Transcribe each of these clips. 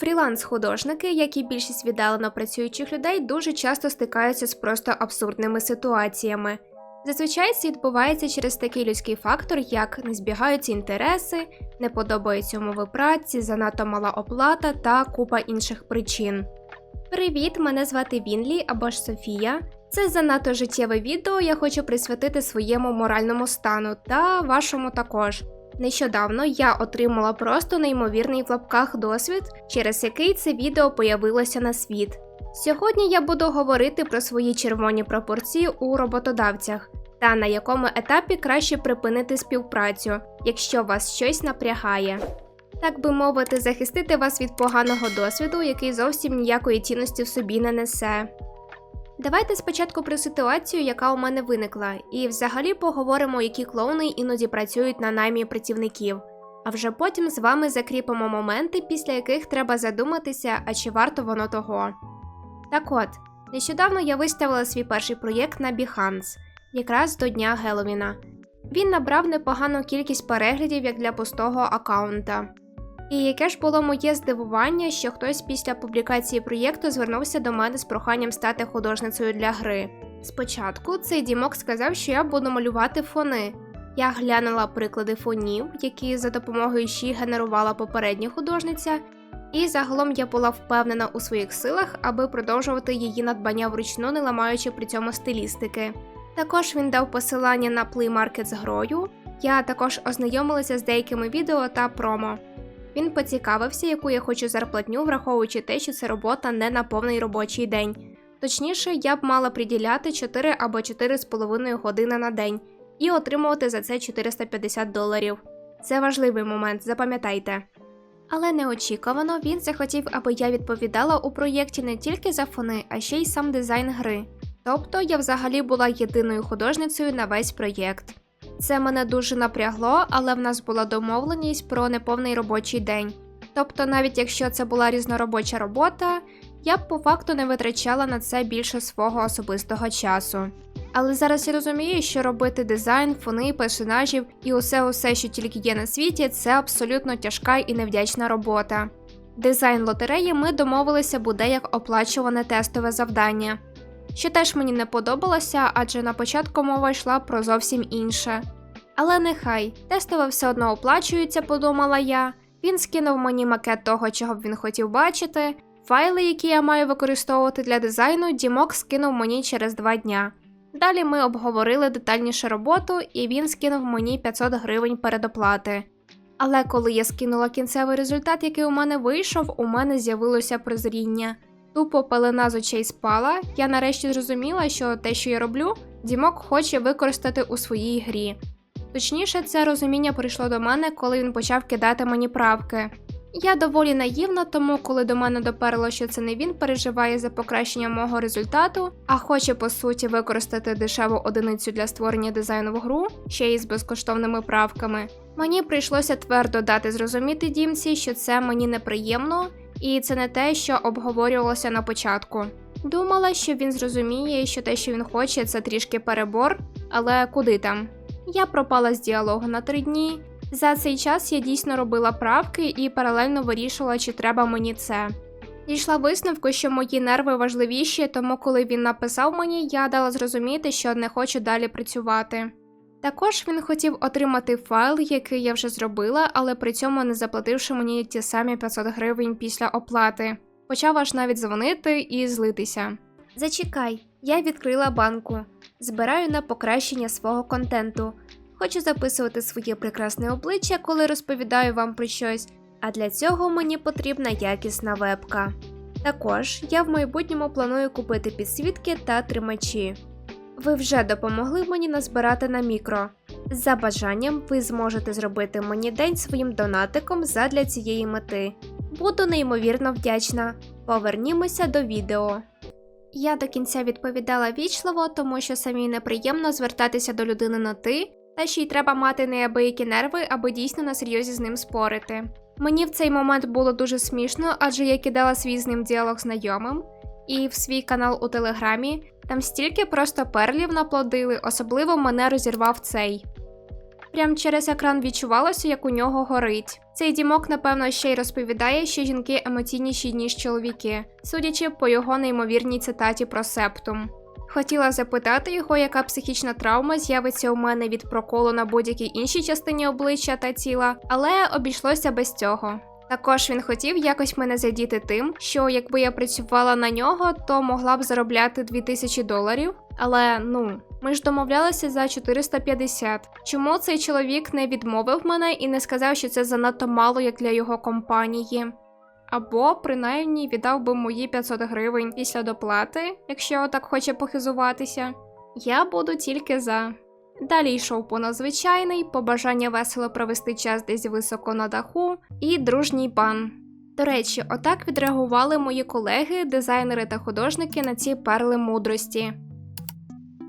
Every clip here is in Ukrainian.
Фріланс-художники, як і більшість віддалено працюючих людей, дуже часто стикаються з просто абсурдними ситуаціями. Зазвичай це відбувається через такий людський фактор, як не збігаються інтереси, не подобаються умови праці, занадто мала оплата та купа інших причин. Привіт, мене звати Вінлі або ж Софія. Це занадто життєве відео. Я хочу присвятити своєму моральному стану та вашому також. Нещодавно я отримала просто неймовірний в лапках досвід, через який це відео появилося на світ. Сьогодні я буду говорити про свої червоні пропорції у роботодавцях та на якому етапі краще припинити співпрацю, якщо вас щось напрягає. Так би мовити, захистити вас від поганого досвіду, який зовсім ніякої цінності в собі не несе. Давайте спочатку про ситуацію, яка у мене виникла, і взагалі поговоримо, які клоуни іноді працюють на наймі працівників. А вже потім з вами закріпимо моменти, після яких треба задуматися, а чи варто воно того. Так от, нещодавно я виставила свій перший проєкт на Behance, якраз до Дня Геловіна. Він набрав непогану кількість переглядів як для пустого аккаунта. І яке ж було моє здивування, що хтось після публікації проєкту звернувся до мене з проханням стати художницею для гри. Спочатку цей Дімок сказав, що я буду малювати фони. Я глянула приклади фонів, які за допомогою щі генерувала попередня художниця, і загалом я була впевнена у своїх силах, аби продовжувати її надбання вручну, не ламаючи при цьому стилістики. Також він дав посилання на Market з грою. Я також ознайомилася з деякими відео та промо. Він поцікавився, яку я хочу зарплатню, враховуючи те, що це робота не на повний робочий день. Точніше, я б мала приділяти 4 або 4,5 години на день і отримувати за це 450 доларів. Це важливий момент, запам'ятайте. Але неочікувано він захотів, аби я відповідала у проєкті не тільки за фони, а ще й сам дизайн гри. Тобто я взагалі була єдиною художницею на весь проєкт. Це мене дуже напрягло, але в нас була домовленість про неповний робочий день. Тобто, навіть якщо це була різноробоча робота, я б по факту не витрачала на це більше свого особистого часу. Але зараз я розумію, що робити дизайн, фони, персонажів і усе усе, що тільки є на світі, це абсолютно тяжка і невдячна робота. Дизайн лотереї ми домовилися буде як оплачуване тестове завдання що теж мені не подобалося, адже на початку мова йшла про зовсім інше. Але нехай, тестове все одно оплачується, подумала я. Він скинув мені макет того, чого б він хотів бачити. Файли, які я маю використовувати для дизайну, Дімок скинув мені через два дня. Далі ми обговорили детальніше роботу, і він скинув мені 500 гривень передоплати. Але коли я скинула кінцевий результат, який у мене вийшов, у мене з'явилося прозріння. Тупо пелена з очей спала. Я нарешті зрозуміла, що те, що я роблю, Дімок хоче використати у своїй грі. Точніше, це розуміння прийшло до мене, коли він почав кидати мені правки. Я доволі наївна, тому коли до мене доперло, що це не він переживає за покращення мого результату, а хоче по суті використати дешеву одиницю для створення дизайну в гру, ще й з безкоштовними правками. Мені прийшлося твердо дати зрозуміти дімці, що це мені неприємно, і це не те, що обговорювалося на початку. Думала, що він зрозуміє, що те, що він хоче, це трішки перебор, але куди там? Я пропала з діалогу на три дні. За цей час я дійсно робила правки і паралельно вирішувала, чи треба мені це. Дійшла висновку, що мої нерви важливіші, тому коли він написав мені, я дала зрозуміти, що не хочу далі працювати. Також він хотів отримати файл, який я вже зробила, але при цьому не заплативши мені ті самі 500 гривень після оплати. Почав аж навіть дзвонити і злитися. Зачекай, я відкрила банку, збираю на покращення свого контенту. Хочу записувати своє прекрасне обличчя, коли розповідаю вам про щось, а для цього мені потрібна якісна вебка. Також я в майбутньому планую купити підсвітки та тримачі. Ви вже допомогли мені назбирати на мікро. За бажанням, ви зможете зробити мені день своїм донатиком задля цієї мети. Буду неймовірно вдячна. Повернімося до відео. Я до кінця відповідала вічливо, тому що самій неприємно звертатися до людини на ти, та ще й треба мати неабиякі нерви, аби дійсно на серйозі з ним спорити. Мені в цей момент було дуже смішно, адже я кидала свій з ним діалог знайомим, і в свій канал у телеграмі там стільки просто перлів наплодили, особливо мене розірвав цей. Прям через екран відчувалося, як у нього горить. Цей дімок, напевно, ще й розповідає, що жінки емоційніші, ніж чоловіки, судячи по його неймовірній цитаті про септум. Хотіла запитати його, яка психічна травма з'явиться у мене від проколу на будь-якій іншій частині обличчя та тіла, але обійшлося без цього. Також він хотів якось мене задіти тим, що якби я працювала на нього, то могла б заробляти 2000 доларів. Але ну, ми ж домовлялися за 450. Чому цей чоловік не відмовив мене і не сказав, що це занадто мало як для його компанії? Або принаймні віддав би мої 500 гривень після доплати, якщо так хоче похизуватися. Я буду тільки за. Далі йшов понадзвичайний, побажання весело провести час десь високо на даху і дружній пан. До речі, отак відреагували мої колеги, дизайнери та художники на ці перли мудрості.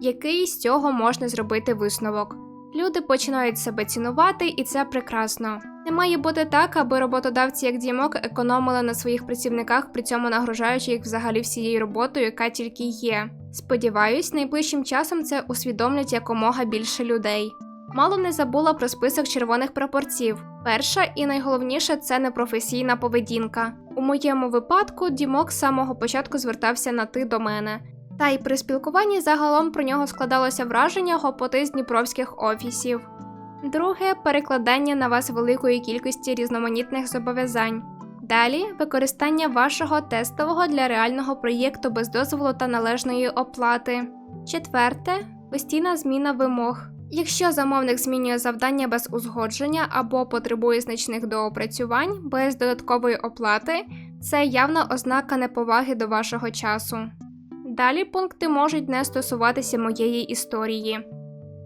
Який з цього можна зробити висновок? Люди починають себе цінувати, і це прекрасно. Не має бути так, аби роботодавці як дімок економили на своїх працівниках, при цьому нагружаючи їх взагалі всією роботою, яка тільки є. Сподіваюсь, найближчим часом це усвідомлять якомога більше людей. Мало не забула про список червоних прапорців. Перша і найголовніше це непрофесійна поведінка. У моєму випадку Дімок з самого початку звертався на ти до мене. Та й при спілкуванні загалом про нього складалося враження гопоти з дніпровських офісів. Друге перекладання на вас великої кількості різноманітних зобов'язань. Далі використання вашого тестового для реального проєкту без дозволу та належної оплати. Четверте постійна зміна вимог. Якщо замовник змінює завдання без узгодження або потребує значних доопрацювань без додаткової оплати, це явна ознака неповаги до вашого часу. Далі пункти можуть не стосуватися моєї історії.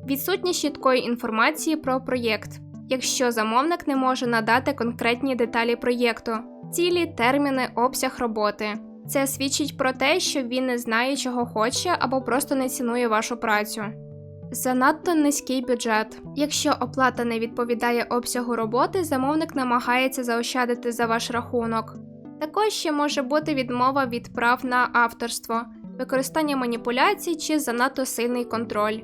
Відсутність чіткої інформації про проєкт, якщо замовник не може надати конкретні деталі проєкту, цілі, терміни, обсяг роботи. Це свідчить про те, що він не знає, чого хоче, або просто не цінує вашу працю. Занадто низький бюджет. Якщо оплата не відповідає обсягу роботи, замовник намагається заощадити за ваш рахунок. Також ще може бути відмова від прав на авторство, використання маніпуляцій чи занадто сильний контроль.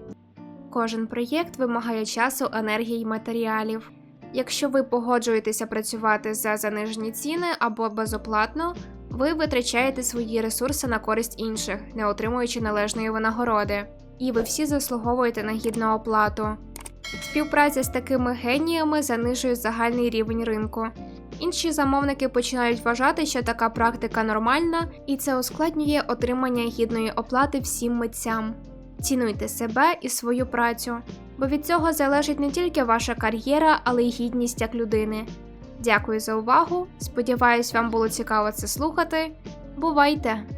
Кожен проєкт вимагає часу, енергії й матеріалів. Якщо ви погоджуєтеся працювати за занижені ціни або безоплатно, ви витрачаєте свої ресурси на користь інших, не отримуючи належної винагороди, і ви всі заслуговуєте на гідну оплату. Співпраця з такими геніями занижує загальний рівень ринку. Інші замовники починають вважати, що така практика нормальна, і це ускладнює отримання гідної оплати всім митцям. Цінуйте себе і свою працю, бо від цього залежить не тільки ваша кар'єра, але й гідність як людини. Дякую за увагу. Сподіваюсь, вам було цікаво це слухати. Бувайте!